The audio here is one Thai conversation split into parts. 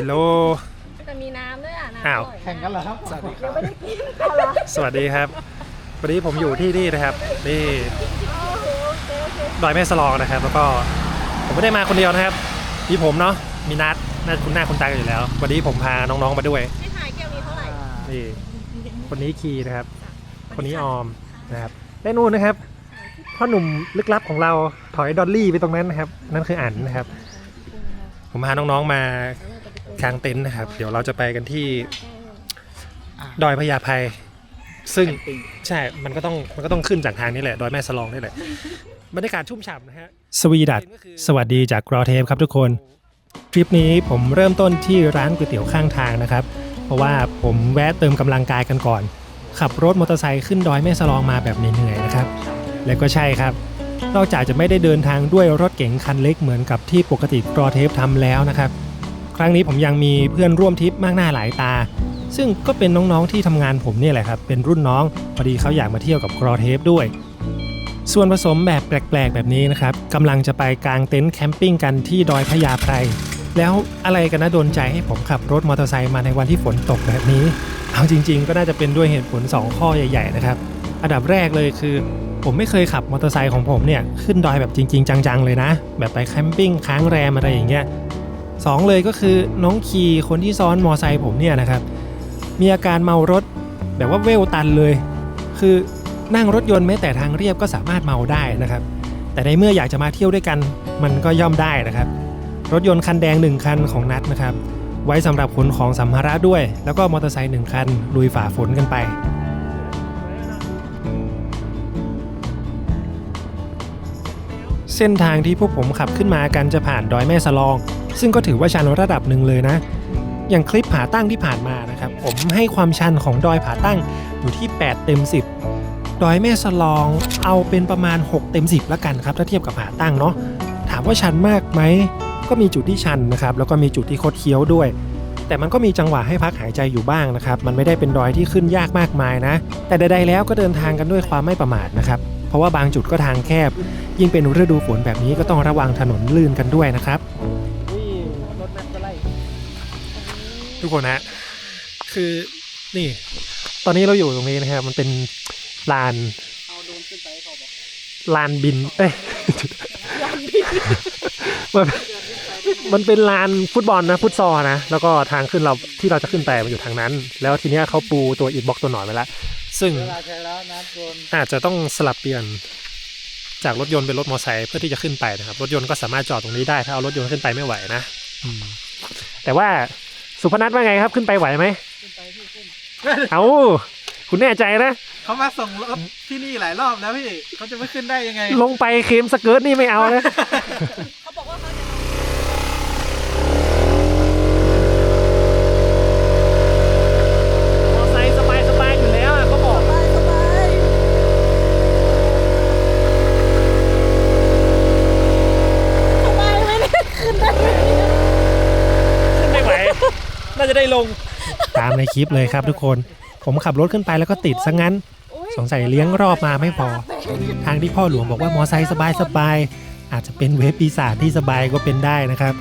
ฮิโล แต่มีน้ำด้วยอะ น้ำอ้าว ร่ยแข่งกันเหรอครับสวัสดีครับ ไม่ได้กินเอาเหรอสวัสดีครับ วันนี้ผมอยู่ที่นี่นะครับ นี่โอเคโอเคโอเคดอยแม่สลองนะครับ แล้วก็ผมไม่ได้มาคนเดียวนะครับ มีผมเนาะ มีนัดน่าคุณหน้าคุณตากันอยู่แล้ว วันนี้ผมพาน้องๆมาด้วย ให้ถ่ายแก้วนี้เท่าไหร่ นี่ คนนี้คีนะครับ คนนี้ออมนะครับและนู่นนะครับ พ่อหนุ่มลึกลับของเราถอยดอลลี่ไปตรงนั้นนะครับ นั่นคืออันนะครับ ผมพาน้องๆมากางเต็นท์นะครับ เดี๋ยวเราจะไปกันที่ดอยพญาไพซึ่งใช่ มันก็ต้องมันก็ต้องขึ้นจากทางนี้แหละ ดอยแม่สลองนี่แหละ บรรยากาศชุ่มฉ่ำนะฮะ สวีดัตสวัสดีจากกรอเทปครับทุกคน ทริปนี้ผมเริ่มต้นที่ร้านก๋วยเตี๋ยวข้างทางนะครับ เพราะว่าผมแวะเติมกำลังกายกันก่อน ขับรถมอเตอร์ไซค์ขึ้นดอยแม่สลองมาแบบเหนื่อยๆนะครับ และก็ใช่ครับ นอกจากจะไม่ได้เดินทางด้วยรถเก๋งคันเล็กเหมือนกับที่ปกติกรอเทปทำแล้วนะครับ ครั้งนี้ผมยังมีเพื่อนร่วมทริปมากหน้าหลายตา ซึ่งก็เป็นน้องๆที่ทำงานผมเนี่ยแหละครับ เป็นรุ่นน้องพอดีเขาอยากมาเที่ยวกับกรอเทปด้วย ส่วนผสมแบบแปลกๆ แบบนี้นะครับกำลังจะไปกางเต็นท์แคมปิ้งกันที่ดอยพญาไพรแล้วอะไรกันนะโดนใจให้ผมขับรถมอเตอร์ไซค์มาในวันที่ฝนตกแบบนี้ เอาจริง ๆ ก็น่าจะเป็นด้วยเหตุผล 2 ข้อใหญ่ ๆ นะครับ อันดับแรกเลยคือ ผมไม่เคยขับมอเตอร์ไซค์ของผมเนี่ยขึ้นดอยแบบจริง ๆ จังๆเลยนะ แบบไปแคมปิ้งค้างแรมอะไรอย่างเงี้ยสองเลยก็คือน้องคีคนที่ซ้อนมอไซค์ผมเนี่ยนะครับมีอาการเมารถแบบว่าเวลตันเลย คือนั่งรถยนต์แม้แต่ทางเรียบก็สามารถเมาได้นะครับ แต่ในเมื่ออยากจะมาเที่ยวด้วยกันมันก็ย่อมได้นะครับ รถยนต์คันแดงหนึ่งคันของนัดนะครับ ไว้สำหรับขนของสัมภาระด้วย แล้วก็มอเตอร์ไซค์หนึ่งคันลุยฝ่าฝนกันไป เส้นทางที่พวกผมขับขึ้นมากันจะผ่านดอยแม่สลอง ซึ่งก็ถือว่าชันระดับหนึ่งเลยนะ อย่างคลิปผาตั้งที่ผ่านมานะครับผมให้ความชันของดอยผาตั้งอยู่ที่ 8 เต็ม 10 ดอยแม่สลองเอาเป็นประมาณ 6 เต็ม 10 แล้วกันครับถ้าเทียบกับผาตั้งเนาะถามว่าชันมากไหมก็มีจุดที่ชันนะครับแล้วก็มีจุดที่คดเคี้ยวด้วย แต่มันก็มีจังหวะให้พักหายใจอยู่บ้างนะครับมันไม่ได้เป็นดอยที่ขึ้นยากมากมายนะ แต่ใดๆแล้วก็เดินทางกันด้วยความไม่ประมาทนะครับ เพราะว่าบางจุดก็ทางแคบ ยิ่งเป็นฤดูฝนแบบนี้ก็ต้องระวังถนนลื่นกันด้วยนะครับรถนัดก็ไล่ทุกคนฮะคือนี่ ตอนนี้เราอยู่ตรงนี้นะครับ มันเป็นลานเอาโดนขึ้นไปเขาบอกลานบิน เอ้ยมันมันเป็นลานฟุตบอลนะฟุตซอลนะ แล้วก็ทางขึ้นเราที่เราจะขึ้นไปมันอยู่ทางนั้น แล้วทีเนี้ยเขาปูตัวอิฐบล็อกตัวหนอนไว้แล้ว ซึ่งเวลาใช้แล้วน้ำโดนอาจจะต้องสลับเปลี่ยนจากรถยนต์เป็นรถมอเตอร์ไซค์เพื่อที่จะขึ้นไปนะครับ รถยนต์ก็สามารถจอดตรงนี้ได้ ถ้าเอารถยนต์ขึ้นไปไม่ไหวนะอืมแต่ว่าสุพนัทว่าไงครับขึ้นไปไหวไหมขึ้นไปที่ขึ้นเอาคุณแน่ใจนะเขามาส่งรถที่นี่หลายรอบแล้วพี่เขาจะไม่ขึ้นได้ยังไง ลงไปเค็มสเกิร์ตนี่ไม่เอานะ เขาบอกว่าเขาจะ มอไซค์สบายสบายอยู่แล้วอะเขาบอก สบายสบายสบายไหมเนี่ยขึ้นได้ไหมเนี่ย ขึ้นไม่ไหว น่าจะได้ลง ตามในคลิปเลยครับทุกคน ผมขับรถขึ้นไปแล้วก็ติดซะงั้นอุ๊ยสงสัยเลี้ยงรอบมาไม่พอ ทางที่พ่อหลวงบอกว่ามอไซค์สบายสบายๆอาจจะเป็นเวฟปีศาจที่สบายก็เป็นได้นะครับ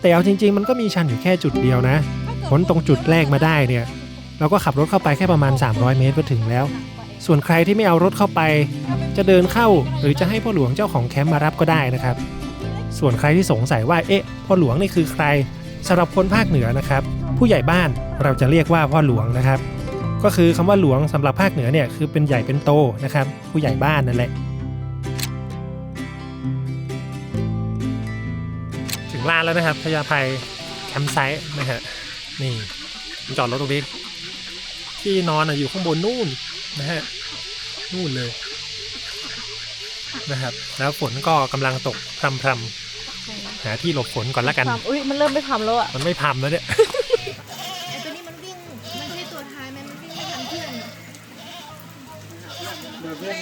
แต่เอาจริง ๆ มันก็มีชันอยู่แค่จุดเดียวนะ พ้นตรงจุดแรกมาได้เนี่ย เราก็ขับรถเข้าไปแค่ประมาณ 300 เมตรก็ถึงแล้ว ส่วนใครที่ไม่เอารถเข้าไป จะเดินเข้าหรือจะให้พ่อหลวงเจ้าของแคมป์มารับก็ได้นะครับ ส่วนใครที่สงสัยว่าเอ๊ะพ่อหลวงนี่คือใคร สำหรับคนภาคเหนือนะครับ ผู้ใหญ่บ้านเราจะเรียกว่าพ่อหลวงนะครับ ก็คือคำว่าหลวงสำหรับภาคเหนือเนี่ยคือเป็นใหญ่เป็นโตนะครับ ผู้ใหญ่บ้านนั่นแหละถึงลานแล้วนะครับพญาไพแคมป์ไซต์นะฮะนี่จอดรถตรงนี้ที่นอนอยู่ข้างบนนู่นนะฮะนู่นเลยนะครับ แล้วฝนก็กำลังตกพรำพรำๆ หาที่หลบฝนก่อนละกัน ความอุ้ยมันเริ่มไม่ทำแล้วอะมันไม่พรำแล้วเนี่ย ไอตัวนี้มันวิ่ง มันใช่ตัวท้ายไหมมันวิ่งไม่ทันเพื่อนเดินเพื่อน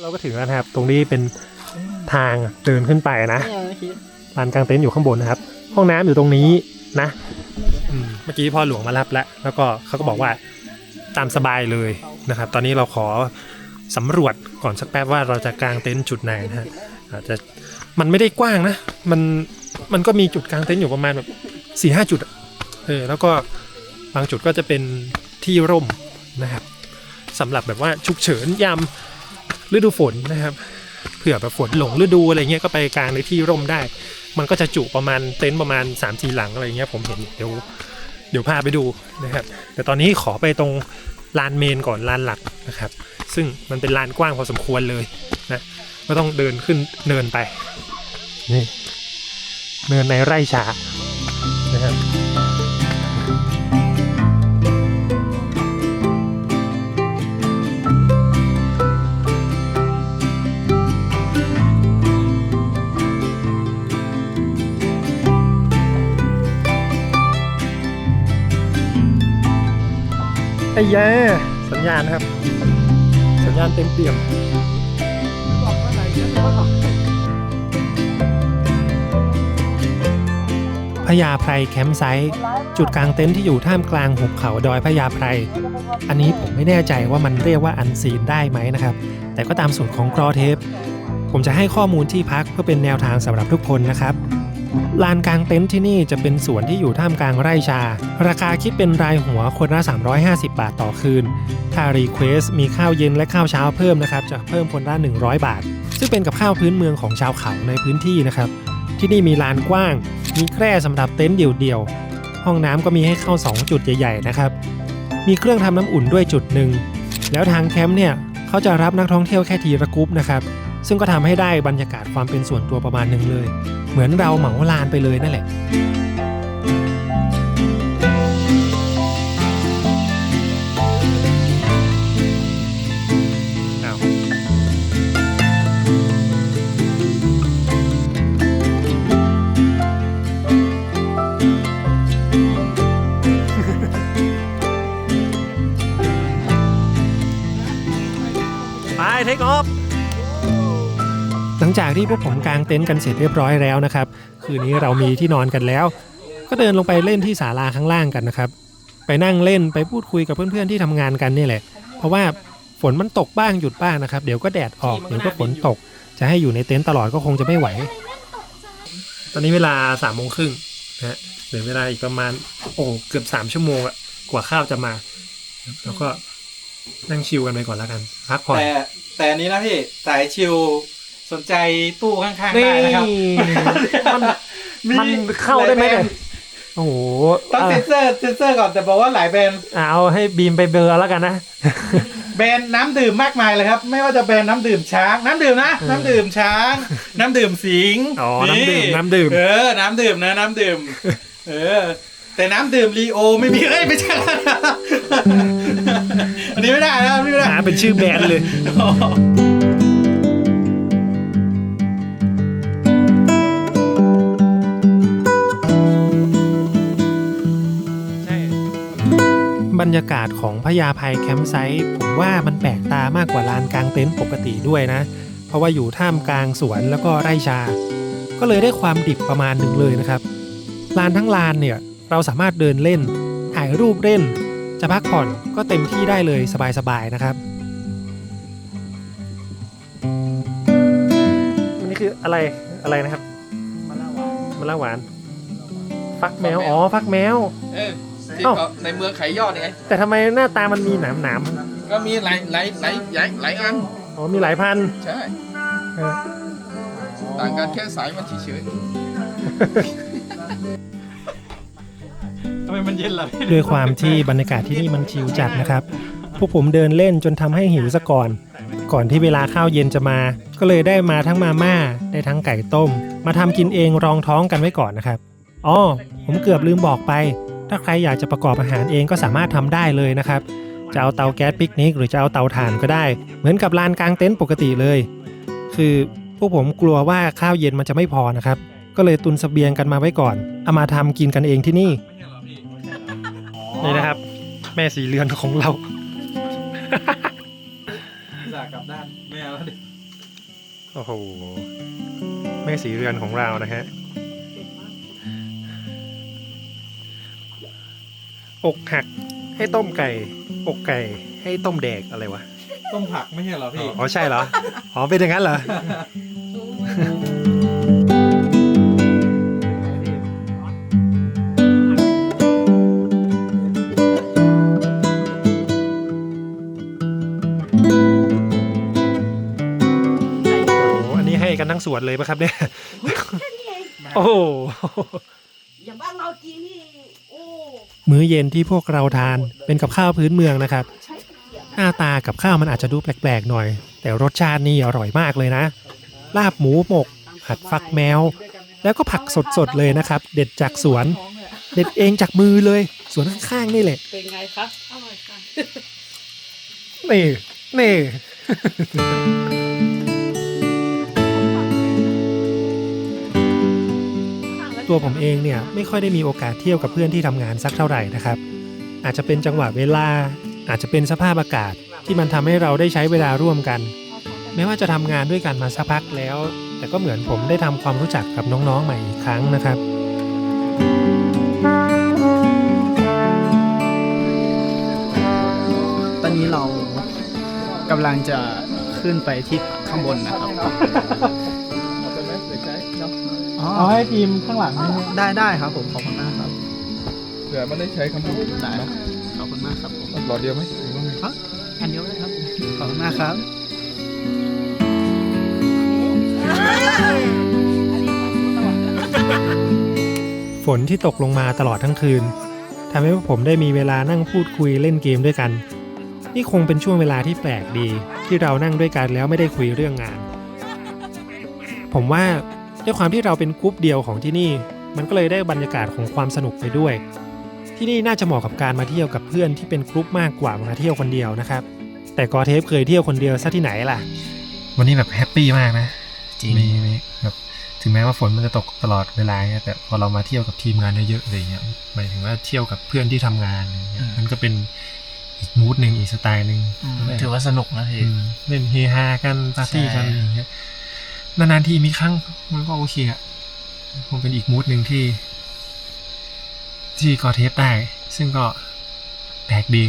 เราก็ถึงแล้วนะครับ ตรงนี้เป็นทางเดินขึ้นไปนะเนี่ยคิดลานกลางเต็นท์อยู่ข้างบนนะครับ ห้องน้ำอยู่ตรงนี้นะอืมเมื่อกี้พ่อหลวงมารับแล้วแล้วก็เขาก็บอกว่า ตามสบายเลยนะครับ ตอนนี้เราขอสำรวจก่อนสักแป๊บว่าเราจะกางเต็นท์จุดไหนนะฮะอาจจะมันไม่ได้กว้างนะ มันมันก็มีจุดกางเต็นท์อยู่ประมาณแบบสี่ห้าจุดเออแล้วก็บางจุดก็จะเป็นที่ร่มนะครับสำหรับแบบว่าฉุกเฉินยามฤดูฝนนะครับเผื่อแบบฝนหลงฤดูอะไรเงี้ยก็ไปกางในที่ร่มได้ มันก็จะจุประมาณเต็นท์ประมาณ3ามสี่หลังอะไรเงี้ยผมเห็นเดี๋ยว เดี๋ยวพาไปดูนะครับ แต่ตอนนี้ขอไปตรงลานเมนก่อนลานหลักนะครับ ซึ่งมันเป็นลานกว้างพอสมควรเลยนะก็ต้องเดินขึ้นเนินไปนี่เนินในไร่ชานะครับ อ้แย่สัญญาณครับ สัญญาณเต็มเปี่ยมพญาไพรแคมป์ไซต์จุดกลางเต็นท์ที่อยู่ท่ามกลางหุบเขาดอยพญาไพร อันนี้ผมไม่แน่ใจว่ามันเรียกว่าอันซีนได้ไหมนะครับ แต่ก็ตามสูตรของกรอเทป ผมจะให้ข้อมูลที่พักเพื่อเป็นแนวทางสำหรับทุกคนนะครับ ลานกลางเต็นท์ที่นี่จะเป็นสวนที่อยู่ท่ามกลางไร่ชา ราคาคิดเป็นรายหัวคนละ 350 บาทต่อคืน ถ้ารีเควสมีข้าวเย็นและข้าวเช้าเพิ่มนะครับ จะเพิ่มคนละ 100 บาท ซึ่งเป็นกับข้าวพื้นเมืองของชาวเขาในพื้นที่นะครับ ที่นี่มีลานกว้าง มีแคร่สำหรับเต็นท์เดี่ยวๆ ห้องน้ำก็มีให้เข้า 2 จุดใหญ่ๆนะครับ มีเครื่องทำน้ำอุ่นด้วยจุดหนึ่ง แล้วทางแคมป์เนี่ยเขาจะรับนักท่องเที่ยวแค่ทีละกรุ๊ปนะครับ ซึ่งก็ทำให้ได้บรรยากาศความเป็นส่วนตัวประมาณหนึ่งเลย เหมือนเราเหมาลานไปเลยนั่นแหละอ้าไปเทคออฟ หลังจากที่พวกผมกางเต็นท์กันเสร็จเรียบร้อยแล้วนะครับ คืนนี้เรามีที่นอนกันแล้ว ก็เดินลงไปเล่นที่ศาลาข้างล่างกันนะครับ ไปนั่งเล่นไปพูดคุยกับเพื่อนๆที่ทำงานกันนี่แหละ เพราะว่าฝนมันตกบ้างหยุดบ้างนะครับ เดี๋ยวก็แดดออกเดี๋ยวก็ฝนตก จะให้อยู่ในเต็นท์ตลอดก็คงจะไม่ไหว ตอนนี้เวลาสามโมงครึ่งนะฮะเหลือเวลาอีกประมาณโอ้เกือบสามชั่วโมงอะกว่าข้าวจะมา แล้วก็นั่งชิลกันไปก่อนแล้วกันพักผ่อนแต่แต่นนี้นะพี่สายชิล สนใจตู้ข้างๆได้นะครับ มันมันเข้าได้ไหมเนี่ยโอ้โหต้องเอาเซ็นเซอร์เซ็นเซอร์ก่อนแต่บอกว่าหลายแบรนด์เอาให้บีมไปเบลอแล้วกันนะ แบรนด์น้ำดื่มมากมายเลยครับ ไม่ว่าจะแบรนด์น้ำดื่มช้าง น้ำดื่มนะเออน้ำดื่มช้าง น้ำดื่มสิงห์อ๋อน้ำดื่มนี่น้ำดื่มเออ น้ำดื่มนะ น้ำดื่ม เออ แต่น้ำดื่มลีโอไม่มีเอ้ยไม่ใช่อันนี้ไม่ได้นะอันนี้ไม่ได้หาเป็นชื่อแบรนด์เลย รรยากาศของพญาไพแคมป์ไซต์ผมว่ามันแปลกตามากกว่าลานกลางเต็นท์ปกติด้วยนะ เพราะว่าอยู่ท่ามกลางสวนแล้วก็ไร่ชา ก็เลยได้ความดิบประมาณหนึ่งเลยนะครับ ลานทั้งลานเนี่ยเราสามารถเดินเล่น ถ่ายรูปเล่น จะพักผ่อนก็เต็มที่ได้เลยสบายๆนะครับอันนี้คืออะไรอะไรนะครับมะละหวานมะละหวาน ฟักแมว อ๋อ ฟักแมว เออ ที่เอ้าเขาในเมืองไขยอดไงแต่ทำไมหน้าตามันมีหนามหนามก็มีหลายหลายหลายหลายหลายอันๆอ๋อมีหลายพันธุ์ใช่ เออต่างกันแค่สายมันเฉยทำไมมันเย็นล่ะพี่ด้วยความที่บรรยากาศที่นี่มันชิลจัดนะครับ พวกผมเดินเล่นจนทำให้หิวซะก่อน ก่อนที่เวลาข้าวเย็นจะมา ก็เลยได้มาทั้งมาม่าได้ทั้งไก่ต้ม มาทำกินเองรองท้องกันไว้ก่อนนะครับอ๋อผมเกือบลืมบอกไป ถ้าใครอยากจะประกอบอาหารเองก็สามารถทำได้เลยนะครับ จะเอาเตาแก๊สปิกนิก หรือจะเอาเตาถ่านก็ได้ เหมือนกับลานกลางเต็นท์ปกติเลย คือพวกผมกลัวว่าข้าวเย็นมันจะไม่พอนะครับ ก็เลยตุนเสบียงกันมาไว้ก่อน เอามาทำกินกันเองที่นี่ นี่นะครับ แม่สีเรือนของเราจากกลับด้านไม่เอาแล้วดิโอ้โหแม่สีเรือนของเรานะฮะ อกหักให้ต้มไก่ อกไก่ให้ให้ต้มแดกอะไรวะ ต้มผักไม่ใช่เหรอพี่ อ๋อใช่เหรอ อ๋อเป็นอย่างนั้นเหรอ โอ้โหอันนี้ให้กันทั้งสวนเลยปะครับเนี่ย โอ้โหอย่างบ้านเรากินนี่โอ้ มื้อเย็นที่พวกเราทานเป็นกับข้าวพื้นเมืองนะครับ หน้าตากับข้าวมันอาจจะดูแปลกๆหน่อย แต่รสชาตินี่อร่อยมากเลยนะ ลาบหมูหมก ผัดฟักแมว แล้วก็ผักสดๆเลยนะครับ เด็ดจากสวน เด็ดเองจากมือเลย สวนข้างๆนี่แหละ เป็นไงคะอร่อยค่ะนี่นี่ ตัวผมเองเนี่ยไม่ค่อยได้มีโอกาสเที่ยวกับเพื่อนที่ทำงานสักเท่าไหร่นะครับ อาจจะเป็นจังหวะเวลา อาจจะเป็นสภาพอากาศที่มันทำให้เราได้ใช้เวลาร่วมกัน แม้ว่าจะทำงานด้วยกันมาสักพักแล้ว แต่ก็เหมือนผมได้ทำความรู้จักกับน้องๆใหม่อีกครั้งนะครับตอนนี้เรากำลังจะขึ้นไปที่ข้างบนนะครับ เอาให้ทีมข้างหลังได้ได้ครับผมขอบคุณมากครับเผื่อมันได้ใช้คำพูดได้ครับขอบคุณมากครับผมหลอดเดียวไหมหรือว่าไงอันเดียวเลยครับขอบคุณมากครับฝนที่ตกลงมาตลอดทั้งคืนทำให้พวกผมได้มีเวลานั่งพูดคุยเล่นเกมด้วยกัน นี่คงเป็นช่วงเวลาที่แปลกดี ที่เรานั่งด้วยกันแล้วไม่ได้คุยเรื่องงาน ผมว่า ด้วยความที่เราเป็นกรุ๊ปเดียวของที่นี่ มันก็เลยได้บรรยากาศของความสนุกไปด้วย ที่นี่น่าจะเหมาะกับการมาเที่ยวกับเพื่อนที่เป็นกรุ๊ปมากกว่ามาเที่ยวคนเดียวนะครับ แต่กอเทปเคยเที่ยวคนเดียวซะที่ไหนล่ะ วันนี้แบบแฮปปี้มากนะ จริง มีมีแบบถึงแม้ว่าฝนมันจะตกตลอดเวลาเนี่ยแต่พอเรามาเที่ยวกับทีมงานเยอะๆอะไรเงี้ยหมายถึงว่าเที่ยวกับเพื่อนที่ทำงานอะไรเงี้ยมันก็เป็นอีกมูดหนึ่งอีกสไตล์หนึ่งถือว่าสนุกนะพี่ อืมเล่นเฮฮากันปาร์ตี้กันใช่อะไรอย่างเงี้ย นานๆทีมีครั้ง มันก็โอเคอะคงเป็นอีกมูดหนึ่งที่ ที่กอเทปได้ ซึ่งก็แปลกดี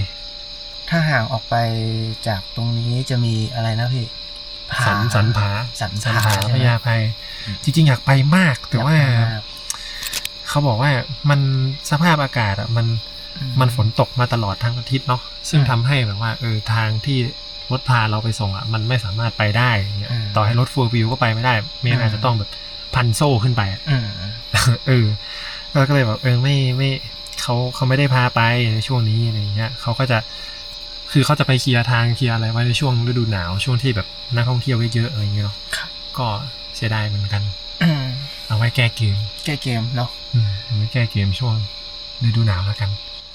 ถ้าห่างออกไปจากตรงนี้จะมีอะไรนะพี่ผาสันสันผาสันสันผาผาใช่พไหมญาภัยจริง ๆ อยากไปมากแต่ว่าอยกไปมกเขาบอกว่ามันสภาพอากาศอะมันอืมมันฝนตกมาตลอดทั้งอาทิตย์เนาะซึ่งอืมทำให้แบบว่า เออทางที่ รถพาเราไปส่งอะมันไม่สามารถไปได้อย่างเงี้ยอืมต่อให้รถฟัววิวก็ไปไม่ได้เมนอืมอาจจะต้องแบบพันโซ่ขึ้นไปอะอืมเออเราก็เลยแบบเออไม่ไม่เขาเขาไม่ได้พาไปในช่วงนี้อะไรอย่างเงี้ยเขาก็จะคือเขาจะไปเคลียร์ทางเคลียร์อะไรไว้ในช่วงฤดูหนาวช่วงที่แบบนักท่องเที่ยวเยอะๆอะไรอย่างเงี้ยเนาะครับก็เสียดายเหมือนกันอืมเอาไว้แก้เกม แก้เกมเนาะอืมเอาไว้แก้เกมช่วงฤดูหนาวแล้วกัน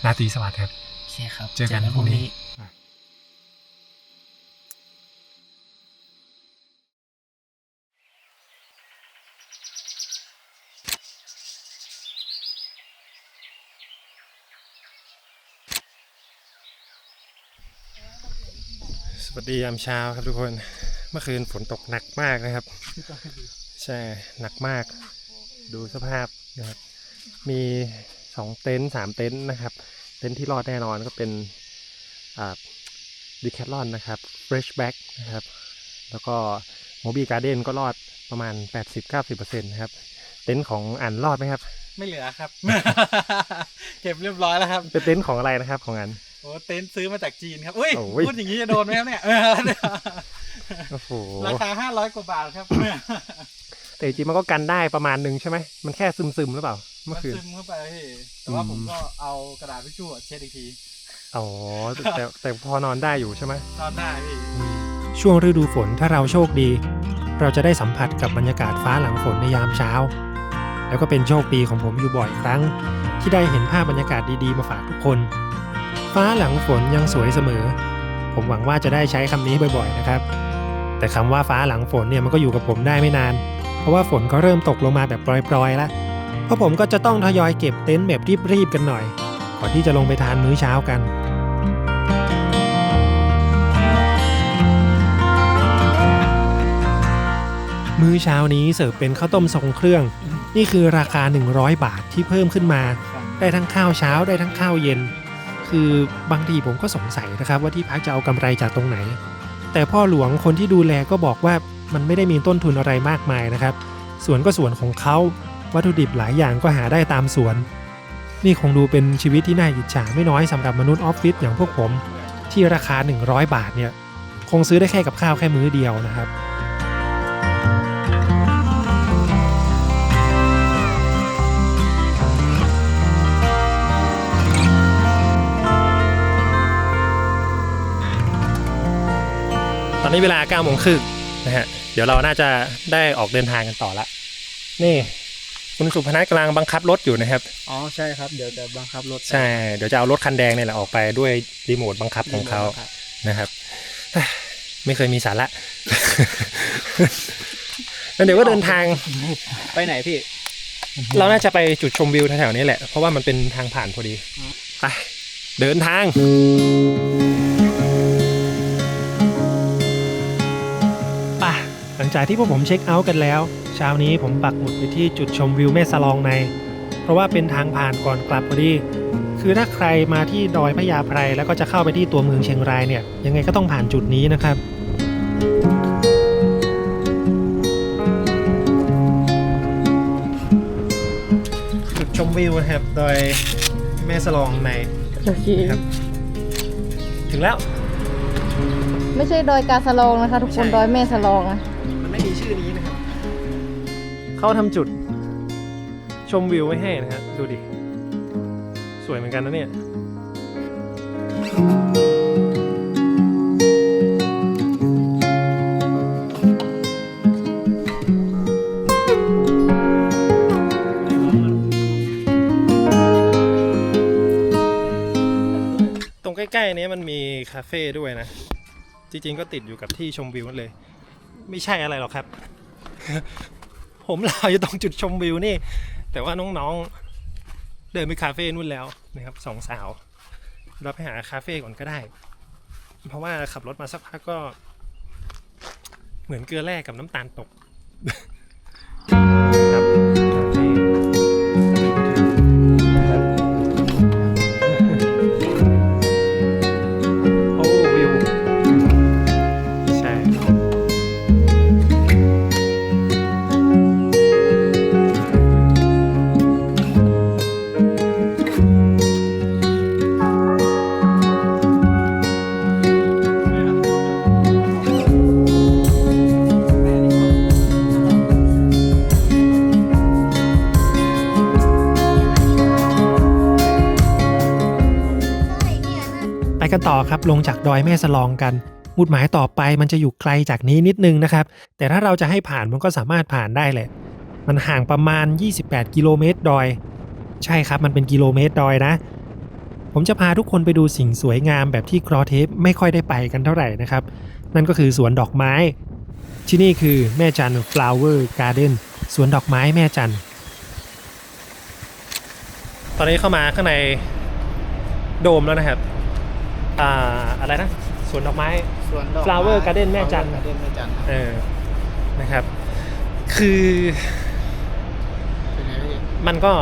ราตรีสวัสดิ์ครับโอเคครับ เจอกันพรุ่งนี้ วัสดียามเช้าครับทุกคน เมื่อคืนฝนตกหนักมากนะครับ ใช่หนักมาก ดูสภาพนะครับ มีสองเต็นท์สามเต็นท์นะครับ เต็นท์ที่รอดแน่นอนก็เป็นอ่าดิแคทลอนนะครับ Fresh Back นะครับ แล้วก็โมบีการ์เดนก็รอดประมาณ 80-90%นะครับ เต็นท์ของอันรอดไหมครับ ไม่เหลือครับ เก็บเรียบร้อยแล้วครับ เป็นเต็นท์ของอะไรนะครับของอัน โอ้เต็นท์ซื้อมาจากจีนครับอุ้ยโอ้ย พูดอย่างนี้จะโดนไหมครับเนี่ยโอ้โห ราคาห้าร้อยกว่าบาทครับ แต่จริงๆมันก็กันได้ประมาณหนึ่งใช่ไหม มันแค่ซึมๆหรือเปล่า เมื่มัอนคืน ซึมเข้าไปพี่แต่ว่าอืม ผมก็เอากระดาษทิชชู่เช็ดอีกทีอ๋อแต่แต่แต่พอนอนได้อยู่ใช่ไหมนอนได้พี่ ช่วงฤดูฝนถ้าเราโชคดี เราจะได้สัมผัสกับบรรยากาศฟ้าหลังฝนในยามเช้า แล้วก็เป็นโชคดีของผมอยู่บ่อยครั้ง ที่ได้เห็นภาพบรรยากาศดีๆมาฝากทุกคน ฟ้าหลังฝนยังสวยเสมอ ผมหวังว่าจะได้ใช้คำนี้บ่อยๆนะครับ แต่คำว่าฟ้าหลังฝนเนี่ยมันก็อยู่กับผมได้ไม่นาน เพราะว่าฝนก็เริ่มตกลงมาแบบปล่อยๆแล้วเพราะผมก็จะต้องทยอยเก็บเต็นท์แบบรีบๆกันหน่อยก่อนที่จะลงไปทานมื้อเช้ากันมื้อเช้านี้เสิร์ฟเป็นข้าวต้มทรงเครื่อง นี่คือราคา 100 บาทที่เพิ่มขึ้นมา ได้ทั้งข้าวเช้าได้ทั้งข้าวเย็น คือบางทีผมก็สงสัยนะครับว่าที่พักจะเอากำไรจากตรงไหน แต่พ่อหลวงคนที่ดูแลก็บอกว่ามันไม่ได้มีต้นทุนอะไรมากมายนะครับสวนก็สวนของเขาวัตถุดิบหลายอย่างก็หาได้ตามสวน นี่คงดูเป็นชีวิตที่น่าอิจฉาไม่น้อยสำหรับมนุษย์ออฟฟิศอย่างพวกผม ที่ราคา 100 บาทเนี่ยคงซื้อได้แค่กับข้าวแค่มื้อเดียวนะครับ นนี้เวลา9โมงครึ่งนะฮะ เดี๋ยวเราน่าจะได้ออกเดินทางกันต่อละ นี่คุณสุพนัทกำลังบังคับรถอยู่นะครับ อ๋อใช่ครับ เดี๋ยวจะบังคับรถใช่ เดี๋ยวจะเอารถคันแดงเนี่ยแหละออกไปด้วยรีโมทบังคับของเขานะครับ ไม่เคยมีสาระแล้วเดี๋ยวก็เดินทางไปไหนพี่ เราน่าจะไปจุดชมวิวแถวๆนี้แหละ เพราะว่ามันเป็นทางผ่านพอดี ไป เดินทาง จากที่พวกผมเช็คเอาท์กันแล้ว เช้านี้ผมปักหมุดไปที่จุดชมวิวแม่สลองใน เพราะว่าเป็นทางผ่านก่อนกลับพอดี คือถ้าใครมาที่ดอยพระยาไพรแล้วก็จะเข้าไปที่ตัวเมืองเชียงรายเนี่ย ยังไงก็ต้องผ่านจุดนี้นะครับจุดชมวิวนะครับโดยแม่สลองในโอเคครับ ถึงแล้ว ไม่ใช่ดอยกาสะลองนะคะ ทุกคน ใช่ ดอยแม่สะลองนะมัน ไม่มีชื่อนี้นะครับ เขาทำจุด ชมวิวไว้ให้นะครับดูดิ สวยเหมือนกันนะเนี่ยตรงใกล้ๆนี้มันมีคาเฟ่ด้วยนะ จริงๆก็ติดอยู่กับที่ชมวิวนั่นเลย ไม่ใช่อะไรหรอกครับ ผมราอยู่ตรงจุดชมวิวนี่ แต่ว่าน้องๆ เดินไปคาเฟ่นู่นแล้วนะครับสองสาวเราไปหาคาเฟ่ก่อนก็ได้ เพราะว่าขับรถมาสักพักก็ เหมือนเกลือแร่กับน้ำตาลตก กันต่อครับลงจากดอยแม่สลองกันมุดหมายต่อไปมันจะอยู่ไกลจากนี้นิดนึงนะครับ แต่ถ้าเราจะให้ผ่านมันก็สามารถผ่านได้แหละ มันห่างประมาณ 28 กิโลเมตรดอย ใช่ครับมันเป็นกิโลเมตรดอยนะ ผมจะพาทุกคนไปดูสิ่งสวยงามแบบที่ครอเทปไม่ค่อยได้ไปกันเท่าไหร่นะครับ นั่นก็คือสวนดอกไม้ ที่นี่คือแม่จัน flower garden สวนดอกไม้แม่จันตอนนี้เข้ามาข้างในโดมแล้วนะครับ อ่าอะไรนะสวนดอกไม้ สวนดอก Flower Garden แม่จัน Flower Garden แม่จันครับเออนะครับ คือเป็นไงพี่ มันก็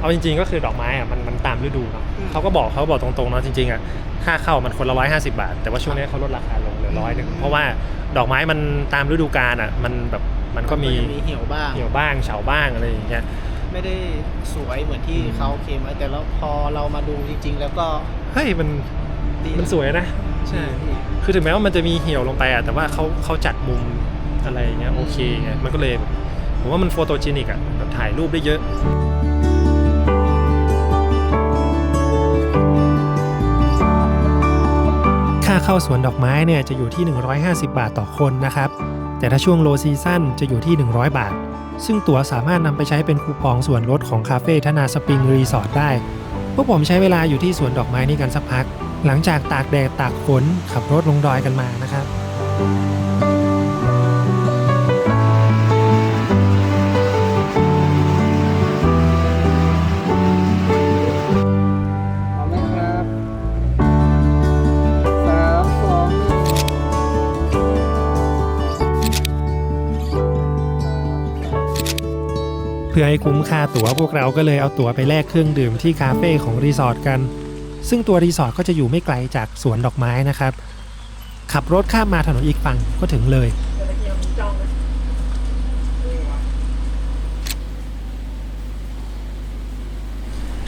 เอาจริง ๆ ก็คือดอกไม้อะมันมันตามฤดูเนาะอืม เขาก็บอกเขาบอกตรงๆเนาะจริงๆอะค่าเข้ามันคนละร้อยห้าสิบาท แต่ว่าช่วงนี้เขาลดราคาลงเหลือร้อยหนึ่งเพราะว่าดอกไม้มันตามฤดูกาลอะมันแบบมันก็มีมีเหี่ยวบ้าง เหี่ยวบ้างเฉาบ้างอะไรอย่างเงี้ย ไม่ได้สวยเหมือนที่เขาเคลมไว้แต่แล้วพอเรามาดูจริง ๆ แล้วก็เฮ้ยมัน ดีมันสวยนะ ใช่พี่ คือถึงแม้ว่ามันจะมีเหี่ยวลงไปอะแต่ว่าเขาเขาจัดมุมอะไรอย่างเงี้ยโอเคไงมันก็เลยแบบผมว่ามันโฟโตเจนิกอะแบบถ่ายรูปได้เยอะ ค่าเข้าสวนดอกไม้เนี่ยจะอยู่ที่ 150 บาทต่อคนนะครับ แต่ถ้าช่วงโลซีซั่นจะอยู่ที่ 100 บาท ซึ่งตั๋วสามารถนำไปใช้เป็นคูปองส่วนลดของคาเฟ่ธนาสปริงรีสอร์ทได้ พวกผมใช้เวลาอยู่ที่สวนดอกไม้นี่กันสักพัก หลังจากตากแดดตากฝนขับรถลงดอยกันมานะครับพร้อมไหมครับสามสองหนึ่งเพื่อให้คุ้มค่าตั๋วพวกเราก็เลยเอาตั๋วไปแลกเครื่องดื่มที่คาเฟ่ของรีสอร์ทกัน ซึ่งตัวรีสอร์ทก็จะอยู่ไม่ไกลจากสวนดอกไม้นะครับ ขับรถข้ามมาถนนอีกฝั่งก็ถึงเลย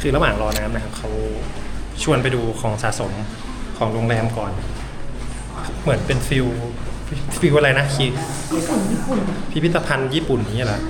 คือระหว่างรอน้ำนะครับเขาชวนไปดูของสะสมของโรงแรมก่อน เหมือนเป็นฟิลฟิลอะไรนะคีพิพิธภัณฑ์ญี่ปุ่นนี้เหรอ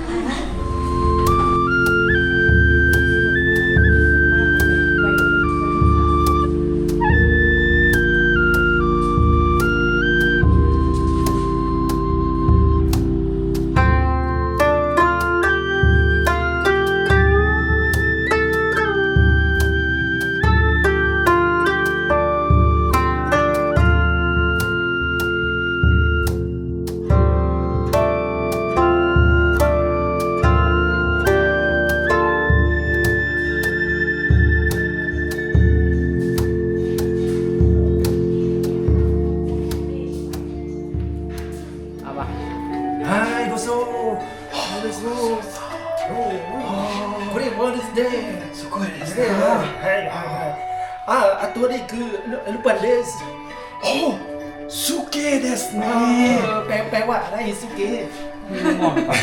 ลแปลว่าอะไรสุเกะง่วงก่อน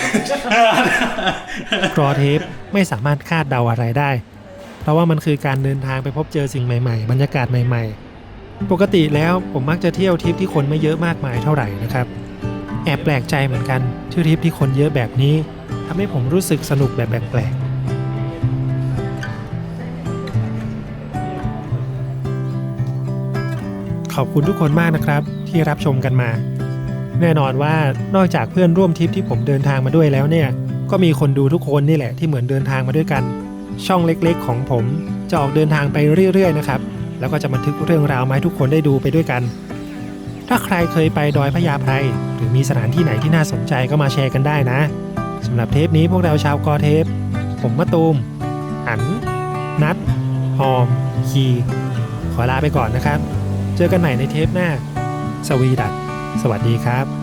กรอเทปไม่สามารถคาดเดาอะไรได้ เพราะว่ามันคือการเดินทางไปพบเจอสิ่งใหม่ๆ บรรยากาศใหม่ ๆ ปกติแล้วผมมักจะเที่ยวทริปที่คนไม่เยอะมากมายเท่าไหร่นะครับ แอบแปลกใจเหมือนกันที่ทริปที่คนเยอะแบบนี้ทำให้ผมรู้สึกสนุกแบบแปลกๆขอบคุณทุกคนมากนะครับที่รับชมกันมา แน่นอนว่านอกจากเพื่อนร่วมทริปที่ผมเดินทางมาด้วยแล้วเนี่ย ก็มีคนดูทุกคนนี่แหละที่เหมือนเดินทางมาด้วยกัน ช่องเล็กๆ ของผมจะออกเดินทางไปเรื่อยๆนะครับ แล้วก็จะบันทึกเรื่องราวมาให้ทุกคนได้ดูไปด้วยกัน ถ้าใครเคยไปดอยพญาไพรหรือมีสถานที่ไหนที่น่าสนใจก็มาแชร์กันได้นะสำหรับเทปนี้พวกเราชาวกอเทป ผมมะตูม อัน นัดหอม คี ขอลาไปก่อนนะครับ เจอกันใหม่ในเทปหน้า สวีดัต สวัสดีครับ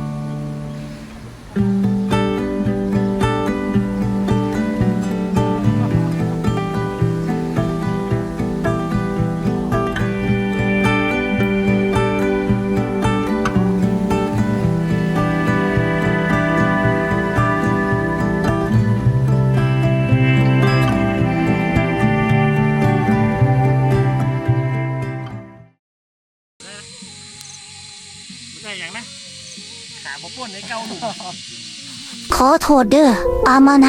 อโทษเด้ออามาไน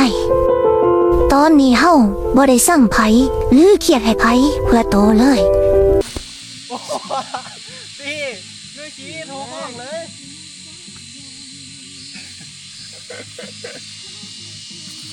ตอนนี้เฮาบ่ได้สั่งไผหรือเขียดให้ไผเพื่อโตเลย